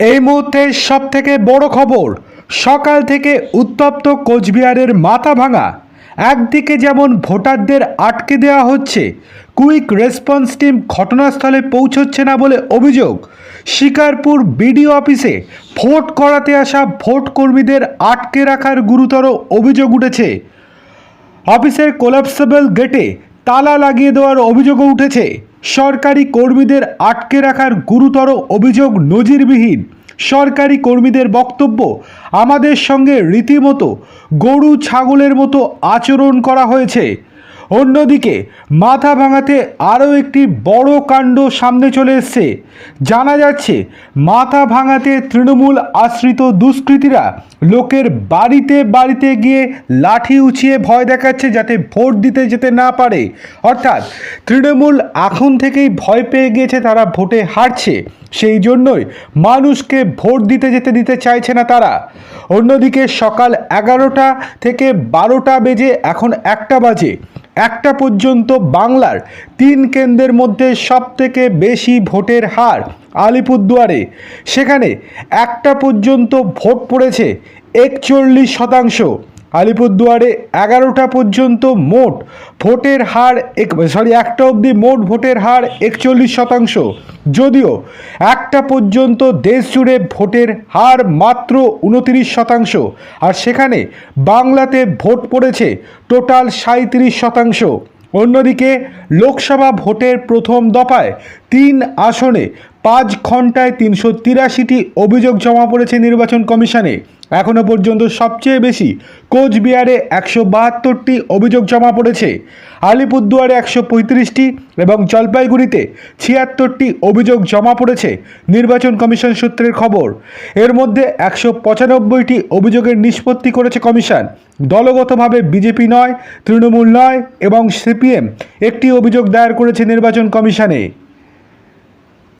এই মুহূর্তে সব থেকে বড় খবর, সকাল থেকে উত্তপ্ত কোচবিহারের মাথা ভাঙা। একদিকে যেমন ভোটারদের আটকে দেওয়া হচ্ছে, কুইক রেসপন্স টিম ঘটনাস্থলে পৌঁছচ্ছে না বলে অভিযোগ। শিকারপুর বিডিও অফিসে ভোট করাতে আসা ভোট কর্মীদের আটকে রাখার গুরুতর অভিযোগ উঠেছে। অফিসের কোলাপসেবল গেটে তালা লাগিয়ে দেওয়ার অভিযোগও উঠেছে। সরকারি কর্মীদের আটকে রাখার গুরুতর অভিযোগ নজিরবিহীন। সরকারি কর্মীদের বক্তব্য, আমাদের সঙ্গে রীতিমতো গরু, ছাগলের মতো আচরণ করা হয়েছে। অন্যদিকে, মাথা ভাঙাতে আরও একটি বড় কাণ্ড সামনে চলে এসছে। জানা যাচ্ছে, মাথা ভাঙাতে তৃণমূল আশ্রিত দুষ্কৃতীরা লোকের বাড়িতে বাড়িতে গিয়ে লাঠি উঁচিয়ে ভয় দেখাচ্ছে যাতে ভোট দিতে যেতে না পারে। অর্থাৎ, তৃণমূল এখন থেকেই ভয় পেয়ে গিয়েছে তারা ভোটে হারছে। সেই জন্যই মানুষকে ভোট দিতে যেতে দিতে চাইছে না তারা। অন্যদিকে সকাল এগারোটা থেকে বারোটা বেজে এখন একটা বাজে। একটা পর্যন্ত বাংলার তিন কেন্দ্রের মধ্যে সবথেকে বেশি ভোটের হার আলিপুরদুয়ারে। সেখানে একটা পর্যন্ত ভোট পড়েছে একচল্লিশ শতাংশ। আলিপুরদুয়ারে এগারোটা পর্যন্ত মোট ভোটের হার এক সরি একটা অবধি মোট ভোটের হার একচল্লিশ শতাংশ। যদিও একটা পর্যন্ত দেশ জুড়ে ভোটের হার মাত্র উনতিরিশ শতাংশ, আর সেখানে বাংলাতে ভোট পড়েছে টোটাল সাঁত্রিশ শতাংশ। অন্যদিকে লোকসভা ভোটের প্রথম দফায় তিন আসনে পাঁচ ঘন্টায় তিনশো তিরাশিটি অভিযোগ জমা পড়েছে নির্বাচন কমিশনে। এখনও পর্যন্ত সবচেয়ে বেশি কোচবিহারে একশো বাহাত্তরটি অভিযোগ জমা পড়েছে। আলিপুরদুয়ারে একশো পঁয়ত্রিশটি এবং জলপাইগুড়িতে ছিয়াত্তরটি অভিযোগ জমা পড়েছে নির্বাচন কমিশন সূত্রের খবর। এর মধ্যে একশো পঁচানব্বইটি অভিযোগের নিষ্পত্তি করেছে কমিশন। দলগতভাবে বিজেপি নয় তৃণমূল নয় এবং সিপিএম একটি অভিযোগ দায়ের করেছে নির্বাচন কমিশনে।